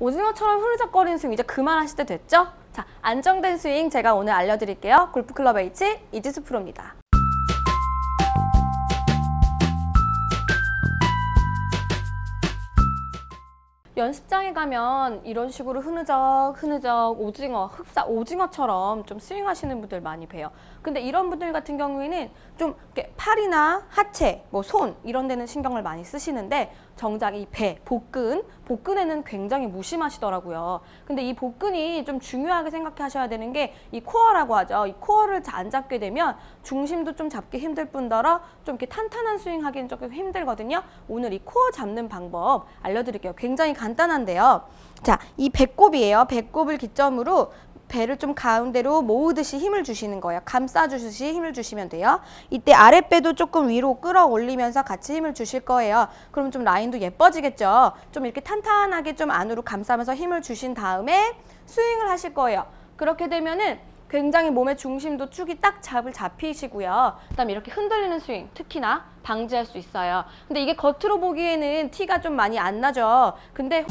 오징어처럼 흐르적거리는 스윙 이제 그만하실 때 됐죠? 자, 안정된 스윙 제가 오늘 알려드릴게요. 골프클럽 H 이지수 프로입니다. 연습장에 가면 이런 식으로 흐느적 흐느적 오징어 흑사 오징어처럼 좀 스윙하시는 분들 많이 봬요. 근데 이런 분들 같은 경우에는 좀 이렇게 팔이나 하체, 뭐 손 이런 데는 신경을 많이 쓰시는데 정작 이 배, 복근, 복근에는 굉장히 무심하시더라고요. 근데 이 복근이 좀 중요하게 생각하셔야 되는 게 이 코어라고 하죠. 이 코어를 잘안 잡게 되면 중심도 좀 잡기 힘들 뿐더러 좀 이렇게 탄탄한 스윙 하기는 조금 힘들거든요. 오늘 이 코어 잡는 방법 알려드릴게요. 굉장히 간단한데요. 자, 이 배꼽이에요. 배꼽을 기점으로 배를 좀 가운데로 모으듯이 힘을 주시는 거예요. 감싸주듯이 힘을 주시면 돼요. 이때 아랫배도 조금 위로 끌어올리면서 같이 힘을 주실 거예요. 그럼 좀 라인도 예뻐지겠죠. 좀 이렇게 탄탄하게 좀 안으로 감싸면서 힘을 주신 다음에 스윙을 하실 거예요. 그렇게 되면은 굉장히 몸의 중심도 축이 딱 잡을 잡히시고요. 그다음에 이렇게 흔들리는 스윙 특히나 방지할 수 있어요. 근데 이게 겉으로 보기에는 티가 좀 많이 안 나죠. 근데